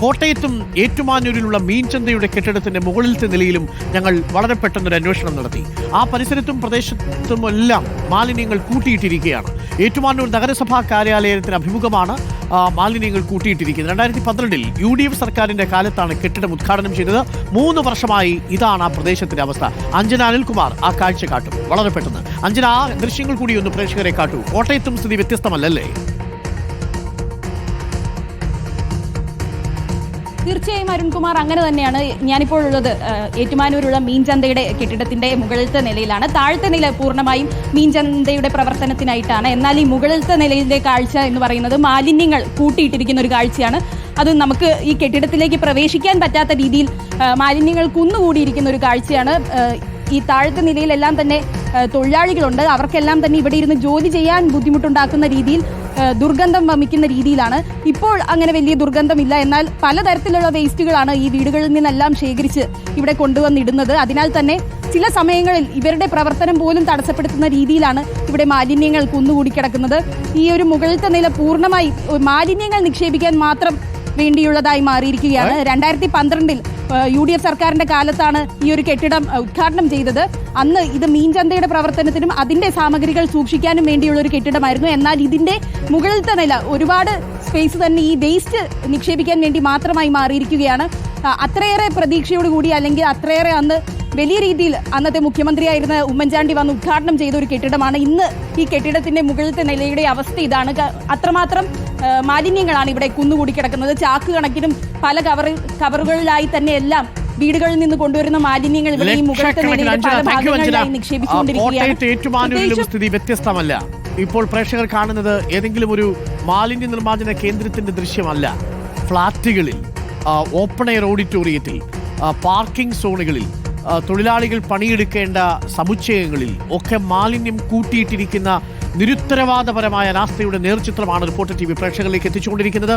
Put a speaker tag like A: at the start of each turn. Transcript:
A: കോട്ടയത്തും ഏറ്റുമാനൂരിലുള്ള മീൻചന്തയുടെ കെട്ടിടത്തിന്റെ മുകളിലത്തെ നിലയിലും ഞങ്ങൾ വളരെ പെട്ടെന്നൊരു അന്വേഷണം നടത്തി. ആ പരിസരത്തും പ്രദേശത്തും എല്ലാം മാലിന്യങ്ങൾ കൂട്ടിയിട്ടിരിക്കുകയാണ്. ഏറ്റുമാനൂർ നഗരസഭാ കാര്യാലയത്തിന് അഭിമുഖമാണ് മാലിന്യങ്ങൾ കൂട്ടിയിട്ടിരിക്കുന്നത്. രണ്ടായിരത്തി പന്ത്രണ്ടിൽ യു ഡി എഫ് സർക്കാരിന്റെ കാലത്താണ് കെട്ടിടം ഉദ്ഘാടനം ചെയ്തത്. മൂന്ന് വർഷമായി ഇതാണ് ആ പ്രദേശത്തിന്റെ അവസ്ഥ. അഞ്ജന അനിൽകുമാർ ആ കാഴ്ച കാട്ടും. വളരെ പെട്ടെന്ന്. അഞ്ജന ആ ദൃശ്യങ്ങൾ കൂടി ഒന്ന് പ്രേക്ഷകരെ കാട്ടൂ. കോട്ടയത്തും സ്ഥിതി വ്യത്യസ്തമല്ലല്ലേ?
B: തീർച്ചയായും അരുൺകുമാർ അങ്ങനെ തന്നെയാണ്. ഞാനിപ്പോൾ ഉള്ളത് ഏറ്റുമാനൂരുള്ള മീൻചന്തയുടെ കെട്ടിടത്തിന്റെ മുകളിലത്തെ നിലയിലാണ്. താഴത്തെ നില പൂർണമായും മീൻചന്തയുടെ പ്രവർത്തനത്തിനായിട്ടാണ്. എന്നാൽ ഈ മുകളിലത്തെ നിലയിലെ കാഴ്ച എന്ന് പറയുന്നത് മാലിന്യങ്ങൾ കൂട്ടിയിട്ടിരിക്കുന്ന ഒരു കാഴ്ചയാണ്. അത് നമുക്ക് ഈ കെട്ടിടത്തിലേക്ക് പ്രവേശിക്കാൻ പറ്റാത്ത രീതിയിൽ മാലിന്യങ്ങൾ കുന്നുകൂടിയിരിക്കുന്ന ഒരു കാഴ്ചയാണ്. ഈ താഴത്തെ നിലയിലെല്ലാം തന്നെ തൊഴിലാളികളുണ്ട്. അവർക്കെല്ലാം തന്നെ ഇവിടെ ഇരുന്ന് ജോലി ചെയ്യാൻ ബുദ്ധിമുട്ടുണ്ടാക്കുന്ന രീതിയിൽ ദുർഗന്ധം വമിക്കുന്ന രീതിയിലാണ്. ഇപ്പോൾ അങ്ങനെ വലിയ ദുർഗന്ധമില്ല. എന്നാൽ പലതരത്തിലുള്ള വേസ്റ്റുകളാണ് ഈ വീടുകളിൽ നിന്നെല്ലാം ശേഖരിച്ച് ഇവിടെ കൊണ്ടുവന്നിടുന്നത്. അതിനാൽ തന്നെ ചില സമയങ്ങളിൽ ഇവരുടെ പ്രവർത്തനം പോലും തടസ്സപ്പെടുത്തുന്ന രീതിയിലാണ് ഇവിടെ മാലിന്യങ്ങൾ കുന്നുകൂടി കിടക്കുന്നത്. ഈ ഒരു മുകളിലത്തെ നില പൂർണമായി മാലിന്യങ്ങൾ നിക്ഷേപിക്കാൻ മാത്രം വേണ്ടിയുള്ളതായി മാറിയിരിക്കുകയാണ്. രണ്ടായിരത്തി പന്ത്രണ്ടിൽ യു ഡി എഫ് സർക്കാരിന്റെ കാലത്താണ് ഈ ഒരു കെട്ടിടം ഉദ്ഘാടനം ചെയ്തത്. അന്ന് ഇത് മീൻചന്തയുടെ പ്രവർത്തനത്തിനും അതിന്റെ സാമഗ്രികൾ സൂക്ഷിക്കാനും വേണ്ടിയുള്ള ഒരു കെട്ടിടമായിരുന്നു. എന്നാൽ ഇതിന്റെ മുകളിലത്തെ നില ഒരുപാട് സ്പേസ് തന്നെ ഈ വേസ്റ്റ് നിക്ഷേപിക്കാൻ വേണ്ടി മാത്രമായി മാറിയിരിക്കുകയാണ്. അത്രയേറെ പ്രതീക്ഷയോടുകൂടി അല്ലെങ്കിൽ അത്രയേറെ അന്ന് വലിയ രീതിയിൽ അന്നത്തെ മുഖ്യമന്ത്രിയായിരുന്ന ഉമ്മൻചാണ്ടി വന്ന് ഉദ്ഘാടനം ചെയ്ത ഒരു കെട്ടിടമാണ്. ഇന്ന് ഈ കെട്ടിടത്തിന്റെ മുകളിലത്തെ നിലയുടെ അവസ്ഥ ഇതാണ്. അത്രമാത്രം മാലിന്യങ്ങളാണ് ഇവിടെ കുന്നുകൂടി കിടക്കുന്നത്. ചാക്ക് കണക്കിനും പല കവർ കവറുകളിലായി തന്നെ എല്ലാം വീടുകളിൽ നിന്ന് കൊണ്ടുവരുന്ന മാലിന്യങ്ങൾ ഇവിടെ ഈ മുകളിലത്തെ നിലയുടെ പല. ഭാഗങ്ങളിലായി നിക്ഷേപിച്ചുകൊണ്ടിരിക്കുകയാണ്.
A: സ്ഥിതി വ്യത്യസ്തമല്ല. ഇപ്പോൾ പ്രേക്ഷകർ കാണുന്നത് ഏതെങ്കിലും ഒരു മാലിന്യ നിർമ്മാർജന കേന്ദ്രത്തിന്റെ ദൃശ്യമല്ല. ഫ്ളാറ്റുകളിൽ ഓപ്പൺ എയർ ഓഡിറ്റോറിയത്തിൽ പാർക്കിംഗ് സോണുകളിൽ തൊഴിലാളികൾ പണിയെടുക്കേണ്ട സമുച്ചയങ്ങളിൽ ഒക്കെ മാലിന്യം കൂട്ടിയിട്ടിരിക്കുന്ന നിരുത്തരവാദപരമായ അനാസ്ഥയുടെ നേർചിത്രമാണ് റിപ്പോർട്ടർ ടി വി പ്രേക്ഷകരിലേക്ക് എത്തിച്ചുകൊണ്ടിരിക്കുന്നത്.